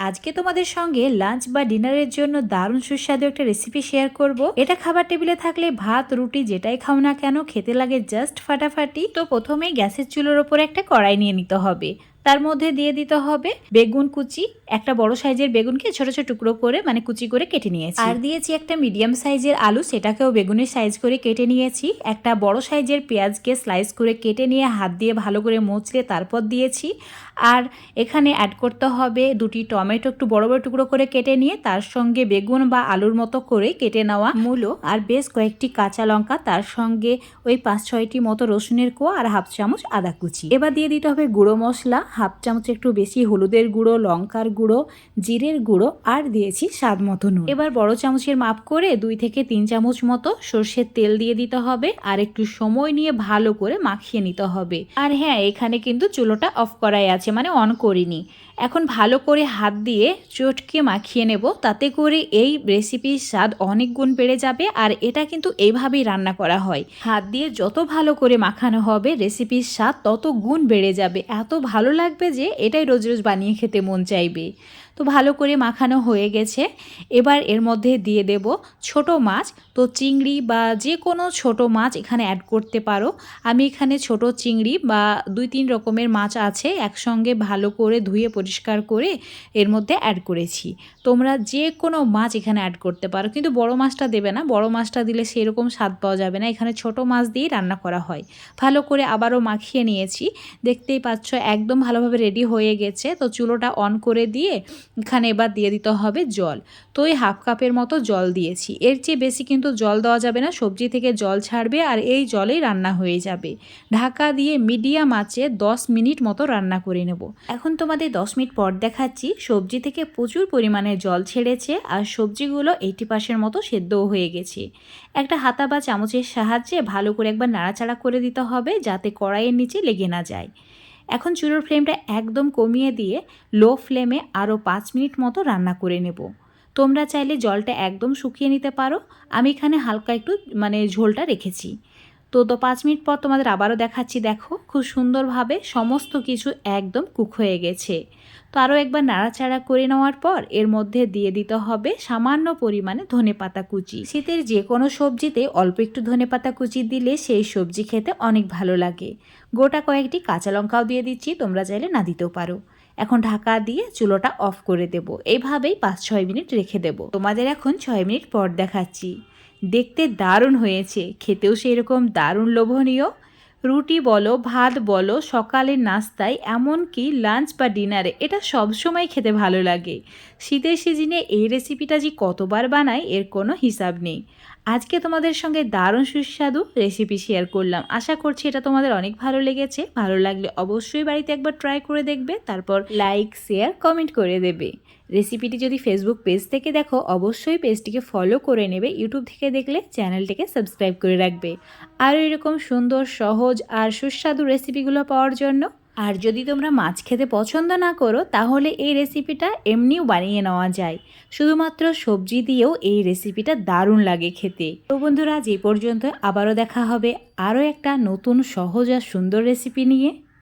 আজকে তোমাদের সঙ্গে লাঞ্চ বা ডিনারের জন্য দারুণ সুস্বাদু একটা রেসিপি শেয়ার করব। এটা খাবার টেবিলে থাকলে ভাত, রুটি যেটাই খাও না কেন, খেতে লাগে জাস্ট ফাটাফাটি। তো প্রথমেই গ্যাসের চুলোর ওপর একটা কড়াই নিয়ে নিতে হবে। তার মধ্যে দিয়ে দিতে হবে বেগুন কুচি, একটা বড় সাইজের বেগুনকে ছোট ছোট টুকরো করে মানে কুচি করে কেটে নিয়েছি। আর দিয়েছি একটা মিডিয়াম সাইজের আলু, সেটাকেও বেগুনের সাইজ করে কেটে নিয়েছি। একটা বড় সাইজের পেঁয়াজকে স্লাইস করে কেটে নিয়ে হাত দিয়ে ভালো করে মুচড়ে তারপর দিয়েছি। আর এখানে অ্যাড করতে হবে দুটি টমেটো একটু বড় বড় টুকরো করে কেটে নিয়ে, তার সঙ্গে বেগুন বা আলুর মতো করে কেটে নেওয়া মূলো আর বেশ কয়েকটি কাঁচা লঙ্কা, তার সঙ্গে ওই পাঁচ ছয়টি মতো রসুনের কোয়া আর হাফ চামচ আদা কুচি। এবার দিয়ে দিতে হবে গুঁড়ো মশলা হাফ চামচ একটু বেশি হলুদের গুঁড়ো, লঙ্কার গুঁড়ো, জিরের গুঁড়ো আর দিয়েছি স্বাদ মতো নুন। এবার বড় চামচের মাপ করে দুই থেকে তিন চামচ মতো সর্ষের তেল দিয়ে দিতে হবে আর একটু সময় নিয়ে ভালো করে মাখিয়ে নিতে হবে। আর হ্যাঁ এখানে কিন্তু চুলোটা অফ করাই আছে মানে অন করিনি। এখন ভালো করে হাত দিয়ে চটকে মাখিয়ে নেব, তাতে করে এই রেসিপির স্বাদ অনেক গুণ বেড়ে যাবে আর এটা কিন্তু এইভাবেই রান্না করা হয়। হাত দিয়ে যত ভালো করে মাখানো হবে রেসিপির স্বাদ তত গুণ বেড়ে যাবে। এত ভালো লাগবে যে এটাই রোজ রোজ বানিয়ে খেতে মন চাইবে। তো ভালো করে মাখানো হয়ে গেছে। এবার এর মধ্যে দিয়ে দেব ছোট মাছ। তো চিংড়ি বা যে কোনো ছোট মাছ এখানে অ্যাড করতে পারো। আমি এখানে ছোট চিংড়ি বা দুই তিন রকমের মাছ আছে একসঙ্গে ভালো করে ধুয়ে পরিষ্কার করে এর মধ্যে অ্যাড করেছি। তোমরা যে কোনো মাছ এখানে অ্যাড করতে পারো। কিন্তু বড় মাছটা দেবে না। বড় মাছটা দিলে সেরকম স্বাদ পাওয়া যাবে না। এখানে ছোট মাছ দিয়েই রান্না করা হয়। ভালো করে আবারও মাখিয়ে নিয়েছি। দেখতেই পাচ্ছ একদম ভালোভাবে রেডি হয়ে গেছে। তো চুলোটা অন করে দিয়ে এখানে এবার দিয়ে দিতে হবে জল। তো ওই হাফ কাপের মতো জল দিয়েছি। এর চেয়ে বেশি কিন্তু জল দেওয়া যাবে না, সবজি থেকে জল ছাড়বে আর এই জলেই রান্না হয়ে যাবে। ঢাকা দিয়ে মিডিয়াম আঁচে দশ মিনিট মতো রান্না করে নেব। এখন তোমাদের দশ মিনিট পর দেখাচ্ছি, সবজি থেকে প্রচুর পরিমাণে জল ছেড়েছে আর সবজিগুলো এইটি পাশের মতো সেদ্ধও হয়ে গেছে। একটা হাতা বা চামচের সাহায্যে ভালো করে একবার নাড়াচাড়া করে দিতে হবে যাতে কড়াইয়ের নিচে লেগে না যায়। এখন চুলোর ফ্লেমটা একদম কমিয়ে দিয়ে লো ফ্লেমে আরও পাঁচ মিনিট মতো রান্না করে নেব। তোমরা চাইলে জলটা একদম শুকিয়ে নিতে পারো। আমি এখানে হালকা একটু মানে ঝোলটা রেখেছি। তো তো পাঁচ মিনিট পর তোমাদের আবারও দেখাচ্ছি, দেখো, খুব সুন্দরভাবে সমস্ত কিছু একদম কুক হয়ে গেছে। তো আরও একবার নাড়াচাড়া করে নেওয়ার পর এর মধ্যে দিয়ে দিতে হবে সামান্য পরিমাণে ধনে পাতা কুচি। শীতের যে কোনো সবজিতে অল্প একটু ধনে পাতা কুচি দিলে সেই সবজি খেতে অনেক ভালো লাগে। গোটা কয়েকটি কাঁচা লঙ্কাও দিয়ে দিচ্ছি, তোমরা চাইলে না দিতেও পারো। এখন ঢাকা দিয়ে চুলোটা অফ করে দেব। এইভাবেই পাঁচ ছয় মিনিট রেখে দেব। তোমাদের এখন ছয় মিনিট পর দেখাচ্ছি। দেখতে দারুণ হয়েছে। খেতেও সেই রকম দারুণ লোভনীয়। রুটি বলো, ভাত বলো, সকালের নাস্তায় এমনকি লাঞ্চ বা ডিনারে, এটা সবসময় খেতে ভালো লাগে। শীতের সিজনে এই রেসিপিটা যে কতবার বানাই, এর কোনো হিসাব নেই। আজকে তোমাদের সঙ্গে দারুণ সুস্বাদু রেসিপি শেয়ার করলাম। আশা করছি এটা তোমাদের অনেক ভালো লেগেছে। ভালো লাগলে অবশ্যই বাড়িতে একবার ট্রাই করে দেখবে, তারপর লাইক শেয়ার কমেন্ট করে দেবে। রেসিপিটি যদি ফেসবুক পেজ থেকে দেখো, অবশ্যই পেজটিকে ফলো করে নেবে। ইউটিউব থেকে দেখলে চ্যানেলটিকে সাবস্ক্রাইব করে রাখবে। আরও এরকম সুন্দর, সহজ আর সুস্বাদু রেসিপিগুলো পাওয়ার জন্য আর যদি তোমরা মাছ খেতে পছন্দ না করো, তাহলে এই রেসিপিটা এমনিও বানিয়ে নেওয়া যায়। শুধুমাত্র সবজি দিয়েও এই রেসিপিটা দারুণ লাগে খেতে। তো বন্ধুরা যে পর্যন্ত আবারও দেখা হবে আরও একটা নতুন, সহজ আর সুন্দর রেসিপি নিয়ে।